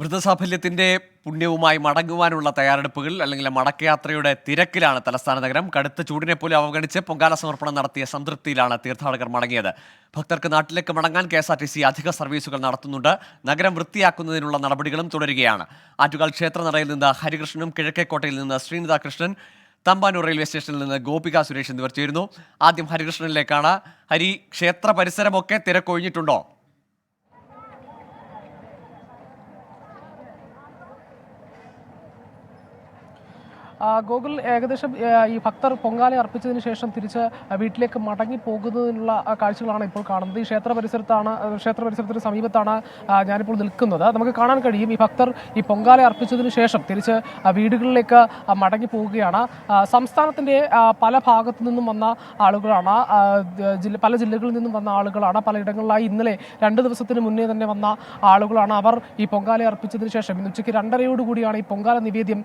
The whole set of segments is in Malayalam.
വൃദ്ധസാഫല്യത്തിന്റെ പുണ്യവുമായി മടങ്ങുവാനുള്ള തയ്യാറെടുപ്പുകൾ അല്ലെങ്കിൽ മടക്കയാത്രയുടെ തിരക്കിലാണ് തലസ്ഥാന നഗരം. കടുത്ത ചൂടിനെ പോലും അവഗണിച്ച് പൊങ്കാല സമർപ്പണം നടത്തിയ സംതൃപ്തിയിലാണ് തീർത്ഥാടകർ മടങ്ങിയത്. ഭക്തർക്ക് നാട്ടിലേക്ക് മടങ്ങാൻ K S R T C അധിക സർവീസുകൾ നടത്തുന്നുണ്ട്. നഗരം വൃത്തിയാക്കുന്നതിനുള്ള നടപടികളും തുടരുകയാണ്. ആറ്റുകാൽ ക്ഷേത്രനടയിൽ നിന്ന് ഹരികൃഷ്ണനും കിഴക്കേക്കോട്ടയിൽ നിന്ന് ശ്രീനിത കൃഷ്ണൻ തമ്പാനൂർ റെയിൽവേ സ്റ്റേഷനിൽ നിന്ന് ഗോപിക സുരേഷ് എന്നിവർ ചേരുന്നു. ആദ്യം ഹരികൃഷ്ണനിലേക്കാണ്. ഹരി ക്ഷേത്ര പരിസരമൊക്കെ തിരക്കൊഴിഞ്ഞിട്ടുണ്ടോ? ഗോകുൽ ഏകദേശം ഈ ഭക്തർ പൊങ്കാല അർപ്പിച്ചതിന് ശേഷം തിരിച്ച് വീട്ടിലേക്ക് മടങ്ങി പോകുന്നതിനുള്ള കാഴ്ചകളാണ് ഇപ്പോൾ കാണുന്നത്. ഈ ക്ഷേത്ര പരിസരത്താണ് ക്ഷേത്ര പരിസരത്തിന് സമീപത്താണ് ഞാനിപ്പോൾ നിൽക്കുന്നത്. നമുക്ക് കാണാൻ കഴിയും ഈ ഭക്തർ ഈ പൊങ്കാല അർപ്പിച്ചതിന് ശേഷം തിരിച്ച് വീടുകളിലേക്ക് മടങ്ങി പോവുകയാണ് സംസ്ഥാനത്തിന്റെ പല ഭാഗത്തു നിന്നും വന്ന ആളുകളാണ് ജില്ല പല ജില്ലകളിൽ നിന്നും വന്ന ആളുകളാണ്. പലയിടങ്ങളിലായി ഇന്നലെ രണ്ട് ദിവസത്തിന് മുന്നേ തന്നെ വന്ന ആളുകളാണ് അവർ ഈ പൊങ്കാല അർപ്പിച്ചതിന് ശേഷം. ഇന്ന് ഉച്ചയ്ക്ക് രണ്ടരയോടുകൂടിയാണ് ഈ പൊങ്കാല നിവേദ്യം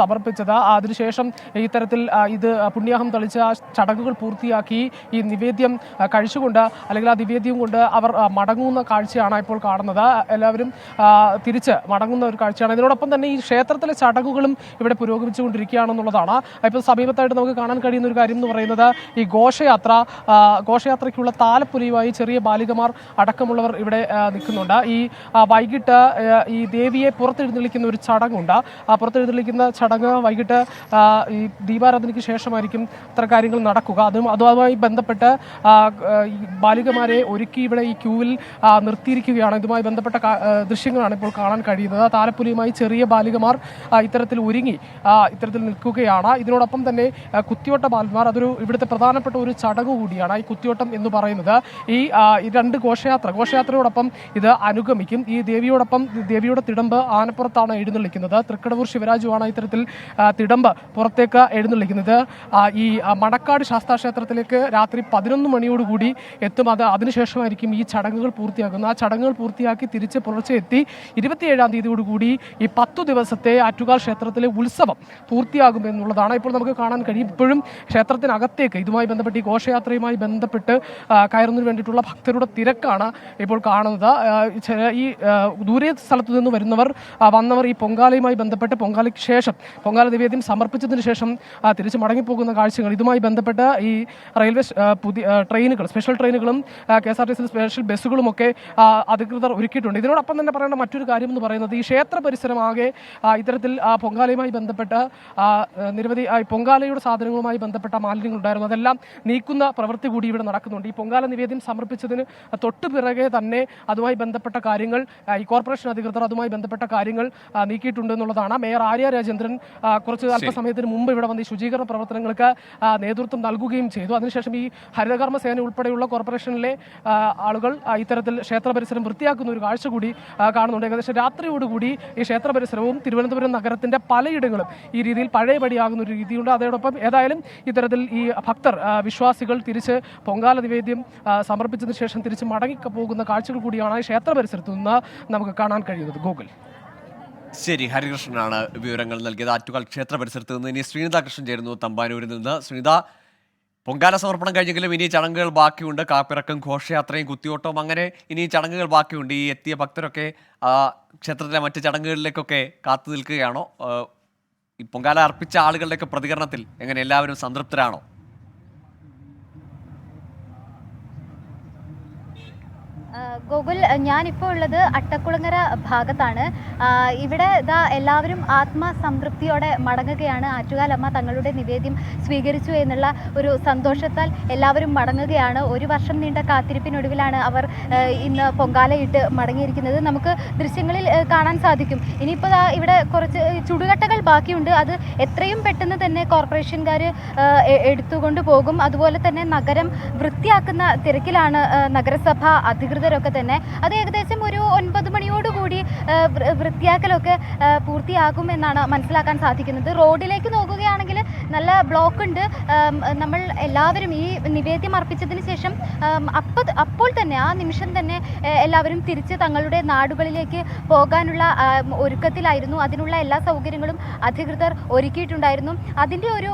സമർപ്പിച്ചത്. അതിനുശേഷം ഇത്തരത്തിൽ ഇത് പുണ്യാഹം തളിച്ച ചടങ്ങുകൾ പൂർത്തിയാക്കി ഈ നിവേദ്യം കഴിച്ചുകൊണ്ട് അല്ലെങ്കിൽ ആ നിവേദ്യം കൊണ്ട് അവർ മടങ്ങുന്ന കാഴ്ചയാണ് ഇപ്പോൾ കാണുന്നത്. എല്ലാവരും തിരിച്ച് മടങ്ങുന്ന ഒരു കാഴ്ചയാണ്. ഇതിനോടൊപ്പം തന്നെ ഈ ക്ഷേത്രത്തിലെ ചടങ്ങുകളും ഇവിടെ പുരോഗമിച്ചുകൊണ്ടിരിക്കുകയാണെന്നുള്ളതാണ്. ഇപ്പോൾ സമീപത്തായിട്ട് നമുക്ക് കാണാൻ കഴിയുന്ന ഒരു കാര്യം എന്ന് പറയുന്നത് ഈ ഘോഷയാത്ര ഘോഷയാത്രയ്ക്കുള്ള താലപ്പൊലിയുമായി ചെറിയ ബാലികമാർ അടക്കമുള്ളവർ ഇവിടെ നിൽക്കുന്നുണ്ട്. ഈ വൈകിട്ട് ഈ ദേവിയെ പുറത്തെഴുന്നള്ളിക്കുന്ന ഒരു ചടങ്ങുണ്ട്. ആ പുറത്തെഴുന്നള്ളിക്കുന്ന ചടങ്ങ് വൈകിട്ട് ആ, ഈ ദീപാരാധനയ്ക്ക് ശേഷമായിരിക്കും ഇത്ര കാര്യങ്ങൾ നടക്കുക. അതും അതുമായി ബന്ധപ്പെട്ട് ബാലികമാരെ ഒരുക്കി ഇവിടെ ഈ ക്യൂവിൽ നിർത്തിയിരിക്കുകയാണ്. ഇതുമായി ബന്ധപ്പെട്ട ദൃശ്യങ്ങളാണ് ഇപ്പോൾ കാണാൻ കഴിയുന്നത്. താലപ്പൊലിയുമായി ചെറിയ ബാലികമാർ ഇത്തരത്തിൽ ഒരുങ്ങി ഇത്തരത്തിൽ നിൽക്കുകയാണ്. ഇതിനോടൊപ്പം തന്നെ കുത്തിയോട്ട ബാലന്മാർ അതൊരു ഇവിടുത്തെ പ്രധാനപ്പെട്ട ഒരു ചടങ്ങ് കൂടിയാണ് ഈ കുത്തിയോട്ടം എന്ന് പറയുന്നത്. ഈ രണ്ട് ഘോഷയാത്ര ഘോഷയാത്രയോടൊപ്പം ഇത് അനുഗമിക്കും. ഈ ദേവിയോടൊപ്പം ദേവിയുടെ തിടമ്പ് ആനപ്പുറത്താണ് എഴുന്നള്ളിക്കുന്നത്. തൃക്കടവൂർ ശിവരാജുവാണ് ഇത്തരത്തിൽ തിടമ്പ് പുറത്തേക്ക് എഴുന്നള്ളിക്കുന്നത്. ഈ മണക്കാട് ശാസ്താ ക്ഷേത്രത്തിലേക്ക് രാത്രി പതിനൊന്ന് മണിയോടുകൂടി എത്തും. അത് അതിനുശേഷമായിരിക്കും ഈ ചടങ്ങുകൾ പൂർത്തിയാക്കുന്നത് ആ ചടങ്ങുകൾ പൂർത്തിയാക്കി തിരിച്ച് പുലർച്ചെ എത്തി ഇരുപത്തിയേഴാം തീയതിയോടുകൂടി ഈ പത്തു ദിവസത്തെ ആറ്റുകാൽ ക്ഷേത്രത്തിലെ ഉത്സവം പൂർത്തിയാകും എന്നുള്ളതാണ് ഇപ്പോൾ നമുക്ക് കാണാൻ കഴിയും. ഇപ്പോഴും ക്ഷേത്രത്തിനകത്തേക്ക് ഇതുമായി ബന്ധപ്പെട്ട് ഈ ഘോഷയാത്രയുമായി ബന്ധപ്പെട്ട് കയറുന്നതിന് വേണ്ടിയിട്ടുള്ള ഭക്തരുടെ തിരക്കാണ് ഇപ്പോൾ കാണുന്നത്. ഈ ദൂരെ സ്ഥലത്തു നിന്ന് വരുന്നവർ വന്നവർ ഈ പൊങ്കാലയുമായി ബന്ധപ്പെട്ട് പൊങ്കാലയ്ക്ക് ശേഷം പൊങ്കാല നിവേദ്യം സമർപ്പിച്ചതിന് ശേഷം തിരിച്ചു മടങ്ങിപ്പോകുന്ന കാഴ്ചകൾ. ഇതുമായി ബന്ധപ്പെട്ട ഈ റെയിൽവേ പുതിയ ട്രെയിനുകൾ സ്പെഷ്യൽ ട്രെയിനുകളും K S R T C special ബസ്സുകളുമൊക്കെ അധികൃതർ ഒരുക്കിയിട്ടുണ്ട്. ഇതിനോടൊപ്പം തന്നെ പറയേണ്ട മറ്റൊരു കാര്യം എന്ന് പറയുന്നത് ഈ ക്ഷേത്ര പരിസരം ആകെ ഇത്തരത്തിൽ പൊങ്കാലയുമായി ബന്ധപ്പെട്ട് നിരവധി പൊങ്കാലയുടെ സാധനങ്ങളുമായി ബന്ധപ്പെട്ട മാലിന്യങ്ങൾ ഉണ്ടായിരുന്നു. അതെല്ലാം നീക്കുന്ന പ്രവൃത്തി കൂടി ഇവിടെ നടക്കുന്നുണ്ട്. ഈ പൊങ്കാല നിവേദ്യം സമർപ്പിച്ചതിന് തൊട്ടു പിറകെ തന്നെ അതുമായി ബന്ധപ്പെട്ട കാര്യങ്ങൾ ഈ കോർപ്പറേഷൻ അധികൃതർ അതുമായി ബന്ധപ്പെട്ട കാര്യങ്ങൾ നീക്കിയിട്ടുണ്ട് എന്നുള്ളതാണ്. മേയർ ആര്യ രാജേന്ദ്രൻ കുറച്ച് അല്പസമയത്തിന് മുമ്പ് ഇവിടെ വന്ന് ഈ ശുചീകരണ പ്രവർത്തനങ്ങൾക്ക് നേതൃത്വം നൽകുകയും ചെയ്തു. അതിനുശേഷം ഈ ഹരിതകർമ്മ സേന ഉൾപ്പെടെയുള്ള കോർപ്പറേഷനിലെ ആളുകൾ ഇത്തരത്തിൽ ക്ഷേത്ര പരിസരം വൃത്തിയാക്കുന്ന ഒരു കാഴ്ച കൂടി കാണുന്നുണ്ട്. ഏകദേശം രാത്രിയോടുകൂടി ഈ ക്ഷേത്ര പരിസരവും തിരുവനന്തപുരം നഗരത്തിന്റെ പലയിടങ്ങളും ഈ രീതിയിൽ പഴയപടിയാകുന്ന ഒരു രീതിയുണ്ട്. അതോടൊപ്പം ഏതായാലും ഇത്തരത്തിൽ ഈ ഭക്തർ വിശ്വാസികൾ തിരിച്ച് പൊങ്കാല നിവേദ്യം സമർപ്പിച്ചതിന് ശേഷം തിരിച്ച് മടങ്ങി പോകുന്ന കാഴ്ചകൾ കൂടിയാണ് ഈ ക്ഷേത്ര പരിസരത്ത് നിന്ന് നമുക്ക് കാണാൻ കഴിയുന്നത്. ഗൂഗിൾ ശരി ഹരികൃഷ്ണനാണ് വിവരങ്ങൾ നൽകിയത്. ആറ്റുകാൽ ക്ഷേത്ര പരിസരത്ത് നിന്ന് ഇനി ശ്രീനിത കൃഷ്ണൻ ചേരുന്നു തമ്പാനൂരിൽ നിന്ന്. സുനിത പൊങ്കാല സമർപ്പണം കഴിഞ്ഞെങ്കിലും ഇനി ചടങ്ങുകൾ ബാക്കിയുണ്ട്. കാപ്പിറക്കം ഘോഷയാത്രയും കുത്തിയോട്ടവും അങ്ങനെ ഇനി ചടങ്ങുകൾ ബാക്കിയുണ്ട്. ഈ എത്തിയ ഭക്തരൊക്കെ ആ, ക്ഷേത്രത്തിലെ മറ്റ് ചടങ്ങുകളിലേക്കൊക്കെ കാത്തു നിൽക്കുകയാണോ ഈ പൊങ്കാല അർപ്പിച്ച ആളുകളുടെയൊക്കെ പ്രതികരണത്തിൽ എങ്ങനെ എല്ലാവരും സംതൃപ്തരാണോ? ഗോകുൽ ഞാനിപ്പോൾ ഉള്ളത് അട്ടക്കുളങ്ങര ഭാഗത്താണ്. ഇവിടെ ഇതാ എല്ലാവരും ആത്മസംതൃപ്തിയോടെ മടങ്ങുകയാണ്. ആറ്റുകാലമ്മ തങ്ങളുടെ നിവേദ്യം സ്വീകരിച്ചു എന്നുള്ള ഒരു സന്തോഷത്താൽ എല്ലാവരും മടങ്ങുകയാണ്. ഒരു വർഷം നീണ്ട കാത്തിരിപ്പിനൊടുവിലാണ് അവർ ഇന്ന് പൊങ്കാലയിട്ട് മടങ്ങിയിരിക്കുന്നത്. നമുക്ക് ദൃശ്യങ്ങളിൽ കാണാൻ സാധിക്കും. ഇനിയിപ്പോൾ ഇവിടെ കുറച്ച് ചുടുകട്ടകൾ ബാക്കിയുണ്ട്. അത് എത്രയും പെട്ടെന്ന് തന്നെ കോർപ്പറേഷൻകാർ എടുത്തുകൊണ്ട് പോകും. അതുപോലെ തന്നെ നഗരം വൃത്തിയാക്കുന്ന തിരക്കിലാണ് നഗരസഭ നഗരസഭ അധികൃതരൊക്കെ തന്നെ. അത് ഏകദേശം ഒരു ഒൻപത് മണിയോടുകൂടി വൃത്തിയാക്കലൊക്കെ പൂർത്തിയാകും എന്നാണ് മനസ്സിലാക്കാൻ സാധിക്കുന്നത്. റോഡിലേക്ക് നോക്കുകയാണെങ്കിൽ നല്ല ബ്ലോക്ക് ഉണ്ട് നമ്മൾ എല്ലാവരും ഈ നിവേദ്യം അർപ്പിച്ചതിന് ശേഷം ആം, അപ്പ അപ്പോൾ തന്നെ ആ നിമിഷം തന്നെ എല്ലാവരും തിരിച്ച് തങ്ങളുടെ നാടുകളിലേക്ക് പോകാനുള്ള ഒരുക്കത്തിലായിരുന്നു. അതിനുള്ള എല്ലാ സൗകര്യങ്ങളും അധികൃതർ ഒരുക്കിയിട്ടുണ്ടായിരുന്നു. അതിന്റെ ഒരു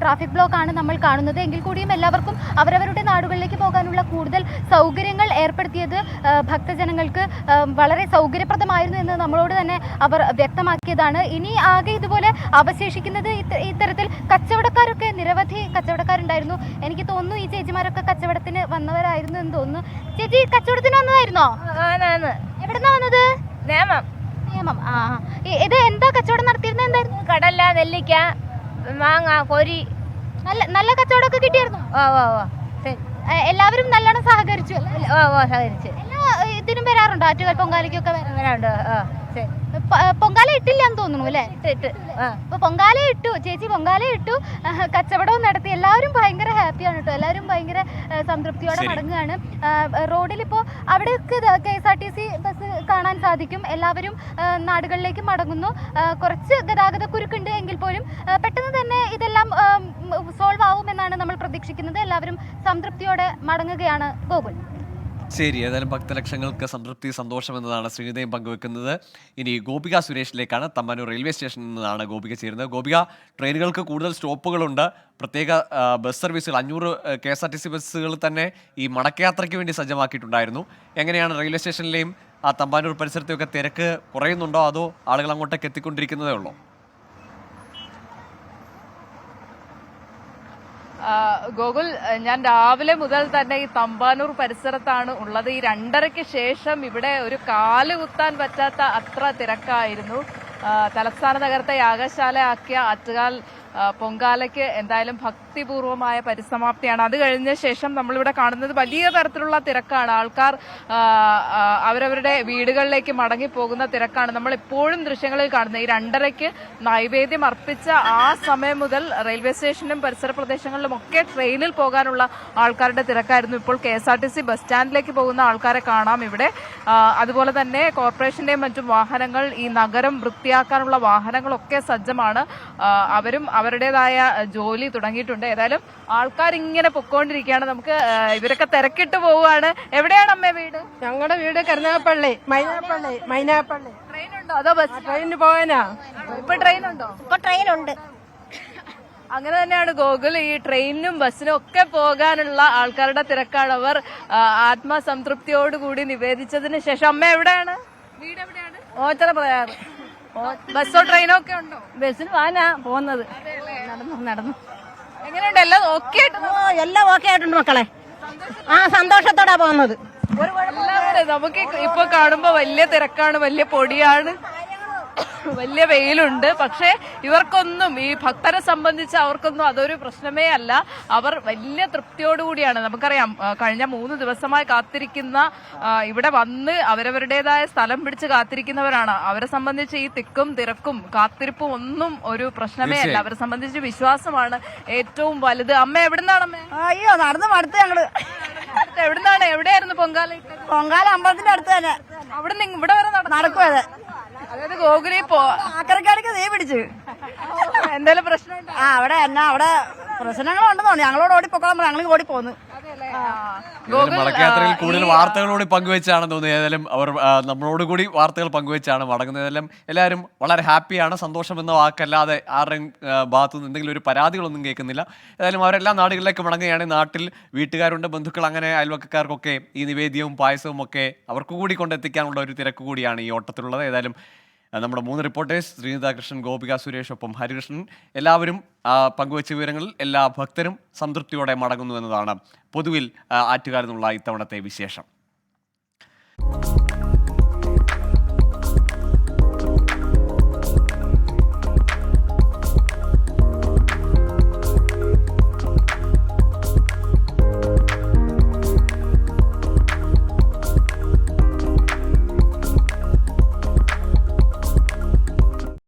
ട്രാഫിക് ബ്ലോക്ക് ആണ് നമ്മൾ കാണുന്നത്. എങ്കിൽ കൂടിയും എല്ലാവർക്കും അവരവരുടെ നാടുകളിലേക്ക് പോകാനുള്ള കൂടുതൽ സൗകര്യങ്ങൾ ഏർപ്പെടുത്തിയത് ആ, ഭക്തജനങ്ങൾക്ക് വളരെ സൗകര്യപ്രദമായിരുന്നു എന്ന് നമ്മളോട് തന്നെ അവർ വ്യക്തമാക്കിയതാണ്. ഇനി ആകെ ഇതുപോലെ അവശേഷിക്കുന്നത് ഇത്ത- ഇത്തരത്തിൽ കച്ചവടക്കാരൊക്കെ നിരവധി കച്ചവടക്കാരുണ്ടായിരുന്നു. എനിക്ക് തോന്നുന്നു ഈ ചേച്ചിമാരൊക്കെ കച്ചവടത്തിന് വന്നവരായിരുന്നു എന്ന് തോന്നുന്നു. ചേച്ചി കച്ചവടത്തിന് വന്നതായിരുന്നോ? എവിടുന്നാ വന്നത്? നേമം. നേമം ആ. ഇത് എന്താ കച്ചവടം നടത്തിയിരുന്നത് എന്തായിരുന്നു? കടല നെല്ലിക്ക മാങ്ങ കൊരി. നല്ല നല്ല കച്ചവടമൊക്കെ കിട്ടിയായിരുന്നു? ഓ ഓ ഓ എല്ലാവരും നല്ലോണം സഹകരിച്ചു സഹകരിച്ചു. എല്ലാ ഇതിനും വരാറുണ്ടോ? ആറ്റുകാൽ പൊങ്കാലയ്ക്കൊക്കെ വരാറുണ്ടോ? പൊങ്കാല തോന്നുന്നു അല്ലേ അപ്പൊ പൊങ്കാല ഇട്ടു ചേച്ചി പൊങ്കാല ഇട്ടു. കച്ചവടവും നടത്തി. എല്ലാവരും ഭയങ്കര ഹാപ്പിയാണ് കേട്ടോ. എല്ലാവരും ഭയങ്കര സംതൃപ്തിയോടെ. മടങ്ങുകയാണ് റോഡിൽ ഇപ്പോ അവിടെയൊക്കെ K S R T C bus കാണാൻ സാധിക്കും. എല്ലാവരും നാടുകളിലേക്ക് മടങ്ങുന്നു. കുറച്ച് ഗതാഗത കുരുക്കുണ്ട് എങ്കിൽ പോലും പെട്ടെന്ന് തന്നെ ഇതെല്ലാം സോൾവ് ആവുമെന്നാണ് നമ്മൾ പ്രതീക്ഷിക്കുന്നത്. എല്ലാവരും സംതൃപ്തിയോടെ മടങ്ങുകയാണ് ഗോകുൽ. ശരി ഏതായാലും ഭക്തലക്ഷങ്ങൾക്ക് സംതൃപ്തി സന്തോഷം എന്നതാണ് ശ്രീനിതയും പങ്കുവെക്കുന്നത്. ഇനി ഗോപിക സുരേഷിലേക്കാണ് തമ്മാനൂർ റെയിൽവേ സ്റ്റേഷനിൽ നിന്നാണ് ഗോപിക ചേരുന്നത്. ഗോപിക ട്രെയിനുകൾക്ക് കൂടുതൽ സ്റ്റോപ്പുകളുണ്ട്. പ്രത്യേക ബസ് സർവീസുകൾ അഞ്ഞൂറ് K S R T C ബസ്സുകൾ തന്നെ ഈ മടക്കയാത്രയ്ക്ക് വേണ്ടി സജ്ജമാക്കിയിട്ടുണ്ടായിരുന്നു. എങ്ങനെയാണ് റെയിൽവേ സ്റ്റേഷനിലെയും ആ തമ്പാനൂർ പരിസരത്തെയൊക്കെ തിരക്ക് കുറയുന്നുണ്ടോ? അതോ ആളുകൾ അങ്ങോട്ടേക്ക് എത്തിക്കൊണ്ടിരിക്കുന്നതേ ഉള്ളൂ? ഗോകുൽ ഞാൻ രാവിലെ മുതൽ തന്നെ ഈ തമ്പാനൂർ പരിസരത്താണ് ഉള്ളത്. ഈ രണ്ടരയ്ക്ക് ശേഷം ഇവിടെ ഒരു കാൽ കുത്താൻ പറ്റാത്ത അത്ര തിരക്കായിരുന്നു. തലസ്ഥാന നഗരത്തെ യാഗശാലയാക്കിയ ആറ്റുകാൽ ആ, പൊങ്കാലയ്ക്ക് എന്തായാലും ഭക്തിപൂർവമായ പരിസമാപ്തിയാണ്. അത് കഴിഞ്ഞ ശേഷം നമ്മളിവിടെ കാണുന്നത് വലിയ തരത്തിലുള്ള തിരക്കാണ്. ആൾക്കാർ അവരവരുടെ വീടുകളിലേക്ക് മടങ്ങിപ്പോകുന്ന തിരക്കാണ്. നമ്മൾ എപ്പോഴും ദൃശ്യങ്ങളിൽ കാണുന്നത്. ഈ രണ്ടരയ്ക്ക് നൈവേദ്യം അർപ്പിച്ച ആ സമയം മുതൽ റെയിൽവേ സ്റ്റേഷനും പരിസര പ്രദേശങ്ങളിലും ഒക്കെ ട്രെയിനിൽ പോകാനുള്ള ആൾക്കാരുടെ തിരക്കായിരുന്നു. ഇപ്പോൾ K S R T C bus സ്റ്റാൻഡിലേക്ക് പോകുന്ന ആൾക്കാരെ കാണാം ഇവിടെ. അതുപോലെ തന്നെ കോർപ്പറേഷന്റെയും മറ്റും വാഹനങ്ങൾ ഈ നഗരം വൃത്തിയാക്കാനുള്ള വാഹനങ്ങളൊക്കെ സജ്ജമാണ്. അവരും അവരുടേതായ ജോലി തുടങ്ങിയിട്ടുണ്ട്. ഏതായാലും ആൾക്കാർ ഇങ്ങനെ പൊക്കോണ്ടിരിക്കുകയാണ്. നമുക്ക് ഇവരൊക്കെ തിരക്കിട്ട് പോവുകയാണ്. എവിടെയാണ് അമ്മ വീട്? ഞങ്ങളുടെ വീട് കരുനാഗപ്പള്ളി മൈനാപ്പള്ളി മൈനാപ്പള്ളി. ട്രെയിൻ ഉണ്ടോ അതോ ബസ് ട്രെയിനിന് പോകാനാ? ഇപ്പൊ ട്രെയിൻ ഉണ്ടോ ഇപ്പൊ ട്രെയിൻ ഉണ്ട് അങ്ങനെ തന്നെയാണ് ഗോകുൽ ഈ ട്രെയിനിനും ബസ്സിനും ഒക്കെ പോകാനുള്ള ആൾക്കാരുടെ തിരക്കാണ് അവർ ആത്മസംതൃപ്തിയോടുകൂടി നിവേദിച്ചതിന് ശേഷം. അമ്മ എവിടെയാണ്? വീട് എവിടെയാണ്? ഓച്ചറ പ്രയാറ് ബസ്സോ ട്രെയിനോ ഒക്കെ ഉണ്ടോ? ബസ്സിന് വാനാ പോകുന്നത് നടന്നു നടന്നു. എങ്ങനെയുണ്ട്? എല്ലാം ഓക്കെ ആയിട്ട് എല്ലാം ഓക്കെ ആയിട്ടുണ്ട് മക്കളെ. ആ സന്തോഷത്തോടാ പോകുന്നത്. നമുക്ക് ഇപ്പൊ കാണുമ്പോ വലിയ തിരക്കാണ് വലിയ പൊടിയാണ്. വലിയ വെയിലുണ്ട്. പക്ഷേ ഇവർക്കൊന്നും ഈ ഭക്തരെ സംബന്ധിച്ച് അവർക്കൊന്നും അതൊരു പ്രശ്നമേ അല്ല. അവർ വലിയ തൃപ്തിയോടുകൂടിയാണ്. നമുക്കറിയാം കഴിഞ്ഞ മൂന്ന് ദിവസമായി കാത്തിരിക്കുന്ന ഇവിടെ വന്ന് അവരവരുടേതായ സ്ഥലം പിടിച്ച് കാത്തിരിക്കുന്നവരാണ്. അവരെ സംബന്ധിച്ച് ഈ തിക്കും തിരക്കും കാത്തിരിപ്പും ഒന്നും ഒരു പ്രശ്നമേ അല്ല. അവരെ സംബന്ധിച്ച് വിശ്വാസമാണ് ഏറ്റവും വലുത്. അമ്മ എവിടുന്നാണ് അമ്മ അയ്യോ നടന്നു മടുത്ത് ഞങ്ങൾ. എവിടുന്നാണ്? എവിടെയായിരുന്നു പൊങ്കാല പൊങ്കാല അമ്പലത്തിന്റെ അടുത്ത് തന്നെ. അവിടെ നിന്ന് ഇവിടെ വരെ നടക്കും അതെ. അതായത് ഗോകുലി പോ ആക്രക്കാർക്ക് നീ പിടിച്ച്. എന്തെങ്കിലും പ്രശ്നമുണ്ടോ. ആ അവിടെ എന്നാ അവിടെ പ്രശ്നങ്ങളുണ്ടെന്ന് ഞങ്ങളോട് ഓടിപ്പോക്കോളാം ഞങ്ങൾ ഓടി പോന്നു മടക്കയാത്രയിൽ കൂടുതൽ വാർത്തകളോട് പങ്കുവെച്ചാണ് തോന്നുന്നത് ഏതായാലും അവർ നമ്മളോട് കൂടി വാർത്തകൾ പങ്കുവെച്ചാണ് മടങ്ങുന്നതെല്ലാം എല്ലാവരും വളരെ ഹാപ്പിയാണ്. സന്തോഷം എന്ന വാക്കല്ലാതെ ആരുടെയും ഭാഗത്തു നിന്ന് എന്തെങ്കിലും ഒരു പരാതികളൊന്നും കേൾക്കുന്നില്ല. ഏതായാലും അവരെല്ലാ നാടുകളിലേക്ക് മടങ്ങുകയാണ്. നാട്ടിൽ വീട്ടുകാരുണ്ട് ബന്ധുക്കൾ അങ്ങനെ അയൽവക്കക്കാർക്കൊക്കെ ഈ നിവേദ്യവും പായസവും ഒക്കെ അവർക്ക് കൂടി കൊണ്ടെത്തിക്കാനുള്ള ഒരു തിരക്ക് കൂടിയാണ് ഈ ഓട്ടത്തിലുള്ളത്. ഏതായാലും നമ്മുടെ മൂന്ന് റിപ്പോർട്ടേഴ്സ് ശ്രീനിതാകൃഷ്ണൻ ഗോപിക സുരേഷ് ഒപ്പം ഹരികൃഷ്ണൻ എല്ലാവരും പങ്കുവച്ച വിവരങ്ങളിൽ എല്ലാ ഭക്തരും സംതൃപ്തിയോടെ മടങ്ങുന്നു എന്നതാണ് പൊതുവിൽ ആറ്റുകാരെന്നുള്ള ഇത്തവണത്തെ വിശേഷം.